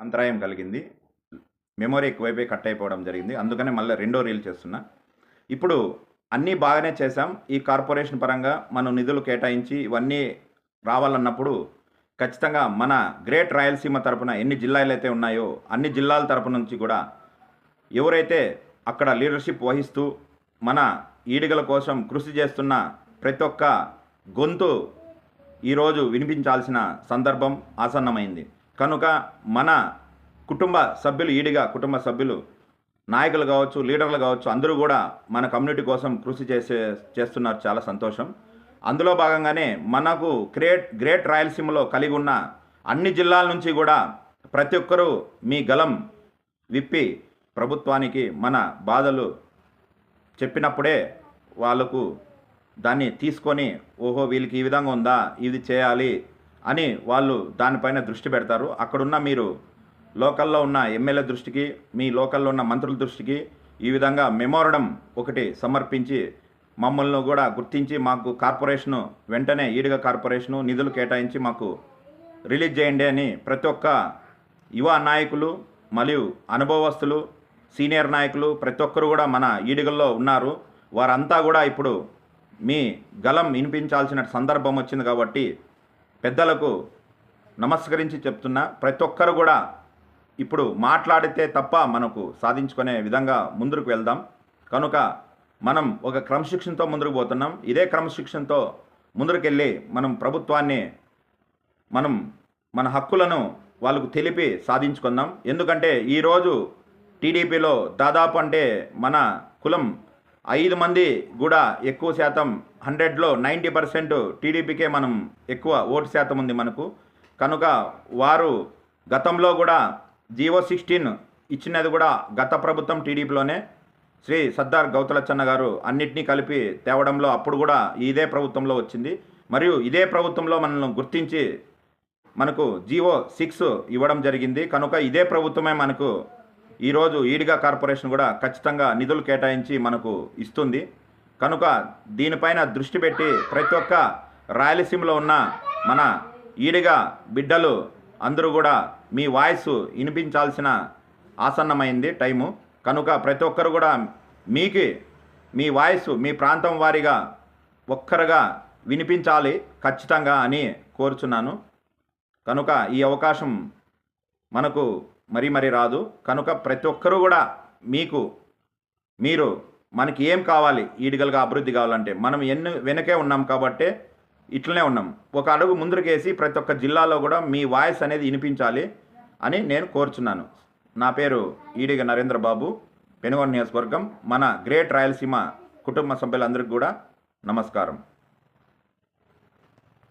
అంతరాయం కలిగింది. మెమొరీ ఎక్కువైపోయి కట్ అయిపోవడం జరిగింది. అందుకనే మళ్ళీ రెండో రీల్ చేస్తున్నా. ఇప్పుడు అన్నీ బాగానే చేశాం. ఈ కార్పొరేషన్ పరంగా మనం నిధులు కేటాయించి ఇవన్నీ రావాలన్నప్పుడు ఖచ్చితంగా మన గ్రేట్ రాయలసీమ తరపున ఎన్ని జిల్లాలు అయితే ఉన్నాయో అన్ని జిల్లాల తరపు నుంచి కూడా ఎవరైతే అక్కడ లీడర్షిప్ వహిస్తూ మన ఈడిగల కోసం కృషి చేస్తున్న ప్రతి ఒక్క గొంతు ఈరోజు వినిపించాల్సిన సందర్భం ఆసన్నమైంది. కనుక మన కుటుంబ సభ్యులు ఈడిగా కుటుంబ సభ్యులు నాయకులు కావచ్చు లీడర్లు కావచ్చు అందరూ కూడా మన కమ్యూనిటీ కోసం కృషి చేసే చేస్తున్నారు. చాలా సంతోషం. అందులో భాగంగానే మనకు గ్రేట్ గ్రేట్ రాయలసీమలో కలిగి ఉన్న అన్ని జిల్లాల నుంచి కూడా ప్రతి ఒక్కరూ మీ గలం విప్పి ప్రభుత్వానికి మన బాధలు చెప్పినప్పుడే వాళ్ళకు దాన్ని తీసుకొని ఓహో వీళ్ళకి ఈ విధంగా ఉందా? ఇది చేయాలి. అని వాళ్ళు దానిపైన దృష్టి పెడతారు. అక్కడున్న మీరు లోకల్లో ఉన్న ఎమ్మెల్యే దృష్టికి మీ లోకల్లో ఉన్న మంత్రుల దృష్టికి ఈ విధంగా మెమోరడం ఒకటి సమర్పించి మమ్మల్ని కూడా గుర్తించి మాకు కార్పొరేషను వెంటనే ఈడిగ కార్పొరేషను నిధులు కేటాయించి మాకు రిలీజ్ చేయండి అని ప్రతి ఒక్క యువ నాయకులు మరియు అనుభవస్తులు సీనియర్ నాయకులు ప్రతి ఒక్కరు కూడా మన ఈడుగల్లో ఉన్నారు. వారంతా కూడా ఇప్పుడు మీ గలం వినిపించాల్సిన సందర్భం వచ్చింది కాబట్టి పెద్దలకు నమస్కరించి చెప్తున్నా ప్రతి ఒక్కరు కూడా ఇప్పుడు మాట్లాడితే తప్ప మనకు సాధించుకునే విధంగా ముందుకు వెళ్దాం. కనుక మనం ఒక క్రమశిక్షణతో ముందుకు పోతున్నాం. ఇదే క్రమశిక్షణతో ముందుకెళ్ళి మనం ప్రభుత్వాన్ని మనం మన హక్కులను వాళ్ళకు తెలిపి సాధించుకుందాం. ఎందుకంటే ఈరోజు టీడీపీలో దాదాపు అంటే మన కులం ఐదు మంది కూడా ఎక్కువ శాతం హండ్రెడ్లో నైంటీ పర్సెంట్ టీడీపీకే మనం ఎక్కువ ఓటు శాతం ఉంది మనకు. కనుక వారు గతంలో కూడా జియో సిక్స్టీన్ ఇచ్చినది కూడా గత ప్రభుత్వం టీడీపీలోనే. శ్రీ సర్దార్ గౌతలచ్చన్న గారు అన్నిటినీ కలిపి తేవడంలో అప్పుడు కూడా ఇదే ప్రభుత్వంలో వచ్చింది. మరియు ఇదే ప్రభుత్వంలో మనల్ని గుర్తించి మనకు జీవో సిక్స్ ఇవ్వడం జరిగింది. కనుక ఇదే ప్రభుత్వమే మనకు ఈరోజు ఈడిగా కార్పొరేషన్ కూడా ఖచ్చితంగా నిధులు కేటాయించి మనకు ఇస్తుంది. కనుక దీనిపైన దృష్టి పెట్టి ప్రతి ఒక్క రాయలసీమలో ఉన్న మన ఈడిగా బిడ్డలు అందరూ కూడా మీ వాయిస్ వినిపించాల్సిన ఆసన్నమైంది టైము. కనుక ప్రతి ఒక్కరు కూడా మీకు మీ వాయిస్ మీ ప్రాంతం వారిగా ఒక్కరుగా వినిపించాలి ఖచ్చితంగా అని కోరుచున్నాను. కనుక ఈ అవకాశం మనకు మరీ మరీ రాదు. కనుక ప్రతి ఒక్కరూ కూడా మీకు మీరు మనకి ఏం కావాలి ఈడిగలుగా అభివృద్ధి కావాలంటే మనం ఎన్ని వెనకే ఉన్నాం కాబట్టే ఇట్లనే ఉన్నాం. ఒక అడుగు ముందుకేసి ప్రతి ఒక్క జిల్లాలో కూడా మీ వాయిస్ అనేది వినిపించాలి అని నేను కోరుచున్నాను. నా పేరు ఈడిగ నరేంద్ర బాబు పెనుగొండ నియోజకవర్గం మన గ్రేట్ రాయలసీమ కుటుంబ సభ్యులందరికీ కూడా నమస్కారం.